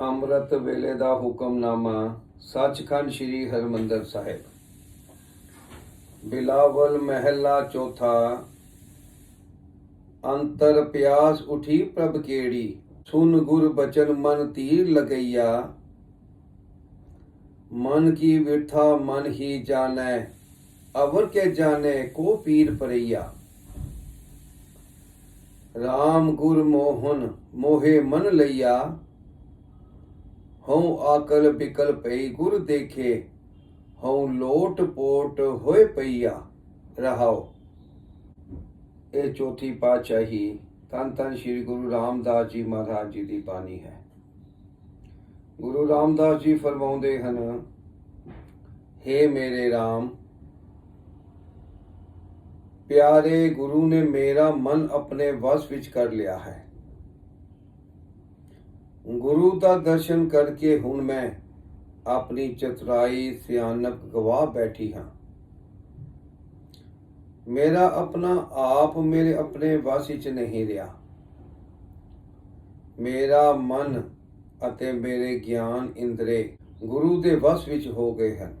ਅੰਮ੍ਰਿਤ ਵੇਲੇ ਦਾ ਹੁਕਮਨਾਮਾ ਸੱਚਖੰਡ ਸ੍ਰੀ ਹਰਮੰਦਰ ਸਾਹਿਬ। ਬਿਲਾਵਲ ਮਹਿਲਾ ਚੌਥਾ, ਅੰਤਰ ਪਿਆਸ ਉਠੀ ਪ੍ਰਭ ਕੇੜੀ, ਸੁਨ ਗੁਰ ਬਚਨ ਮਨ ਤੀਰ ਲਗਈਆ। ਮਨ ਕੀ ਵਿਰਥਾ ਮਨ ਹੀ ਜਾਣੈ, ਅਵਰ ਕੇ ਜਾਣੇ ਕੋ ਪੀਰ ਪਰਈਆ। ਰਾਮ ਗੁਰ ਮੋਹਨ ਮੋਹੇ ਮਨ ਲਈਆ ਹਉ ਆਕਲ ਬਿਕਲ ਪਈ ਗੁਰ ਦੇਖੇ, ਹਉ ਲੋਟ ਪੋਟ ਹੋਏ ਪਈਆ ਰਹਾਓ ਇਹ ਚੌਥੀ ਪਾਤਸ਼ਾਹੀ ਤਨ ਤਨ ਸ੍ਰੀ ਗੁਰੂ ਰਾਮਦਾਸ ਜੀ ਮਹਾਰਾਜ ਜੀ ਦੀ ਬਾਣੀ ਹੈ। ਗੁਰੂ ਰਾਮਦਾਸ ਜੀ ਫਰਮਾਉਂਦੇ ਹਨ हे ਮੇਰੇ RAM ਪਿਆਰੇ ਗੁਰੂ ਨੇ ਮੇਰਾ ਮਨ ਆਪਣੇ ਵਸ ਵਿੱਚ ਕਰ ਲਿਆ ਹੈ। ਗੁਰੂ ਦਾ ਦਰਸ਼ਨ ਕਰਕੇ ਹੁਣ ਮੈਂ ਆਪਣੀ ਚਤੁਰਾਈ ਸਿਆਣਪ ਗਵਾ ਬੈਠੀ ਹਾਂ। ਮੇਰਾ ਆਪਣਾ ਆਪ ਮੇਰੇ ਆਪਣੇ ਵਸ ਵਿੱਚ ਨਹੀਂ ਰਿਹਾ। ਮੇਰਾ ਮਨ ਅਤੇ ਮੇਰੇ ਗਿਆਨ ਇੰਦਰੇ ਗੁਰੂ ਦੇ ਵਸ ਵਿੱਚ ਹੋ ਗਏ ਹਨ।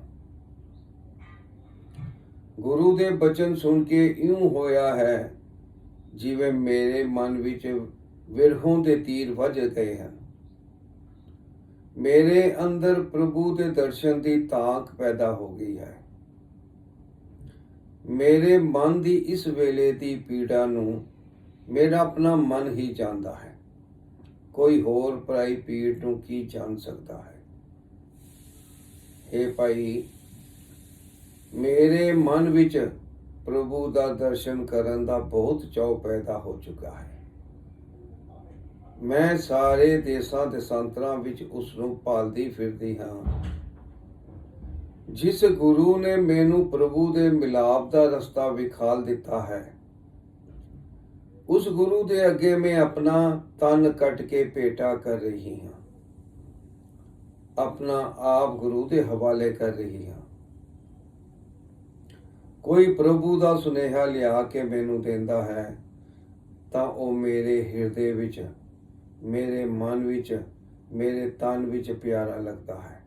ਗੁਰੂ ਦੇ ਬਚਨ ਸੁਣ ਕੇ ਇਉਂ ਹੋਇਆ ਹੈ ਜਿਵੇਂ ਮੇਰੇ ਮਨ ਵਿੱਚ ਵਿਰਹੋਂ ਦੇ ਤੀਰ ਵੱਜ ਗਏ ਹਨ। ਮੇਰੇ ਅੰਦਰ ਪ੍ਰਭੂ ਦੇ ਦਰਸ਼ਨ ਦੀ ਤਾਕ ਪੈਦਾ ਹੋ ਗਈ ਹੈ। ਮੇਰੇ ਮਨ ਦੀ ਇਸ ਵੇਲੇ ਦੀ ਪੀੜਾ ਨੂੰ ਮੇਰਾ ਆਪਣਾ ਮਨ ਹੀ ਜਾਣਦਾ ਹੈ। ਕੋਈ ਹੋਰ ਪਰਾਈ ਪੀੜ ਨੂੰ ਕੀ ਜਾਣ ਸਕਦਾ ਹੈ? ਇਹ ਭਾਈ, ਮੇਰੇ ਮਨ ਵਿੱਚ ਪ੍ਰਭੂ ਦਾ ਦਰਸ਼ਨ ਕਰਨ ਦਾ ਬਹੁਤ ਚਾਅ ਪੈਦਾ ਹੋ ਚੁੱਕਾ ਹੈ। ਮੈਂ ਸਾਰੇ ਦੇਸਾਂ ਤੇ ਸੰਤਰਾਂ ਵਿੱਚ ਉਸ ਨੂੰ ਭਾਲਦੀ ਫਿਰਦੀ ਹਾਂ। ਜਿਸ ਗੁਰੂ ਨੇ ਮੈਨੂੰ ਪ੍ਰਭੂ ਦੇ ਮਿਲਾਪ ਦਾ ਰਸਤਾ ਵਿਖਾਲ ਦਿੱਤਾ ਹੈ, ਉਸ ਗੁਰੂ ਦੇ ਅੱਗੇ ਮੈਂ ਆਪਣਾ ਤਨ ਕੱਟ ਕੇ ਪੇਟਾ ਕਰ ਰਹੀ ਹਾਂ। ਆਪਣਾ ਆਪ ਗੁਰੂ ਦੇ ਹਵਾਲੇ ਕਰ ਰਹੀ ਹਾਂ। ਕੋਈ ਪ੍ਰਭੂ ਦਾ ਸੁਨੇਹਾ ਲਿਆ ਕੇ ਮੈਨੂੰ ਦਿੰਦਾ ਹੈ, ਤਾਂ ਉਹ ਮੇਰੇ ਹਿਰਦੇ ਵਿੱਚ ਮੇਰੇ ਮਨ ਵਿੱਚ ਮੇਰੇ ਤਨ ਵਿੱਚ ਪਿਆਰਾ ਲੱਗਦਾ ਹੈ।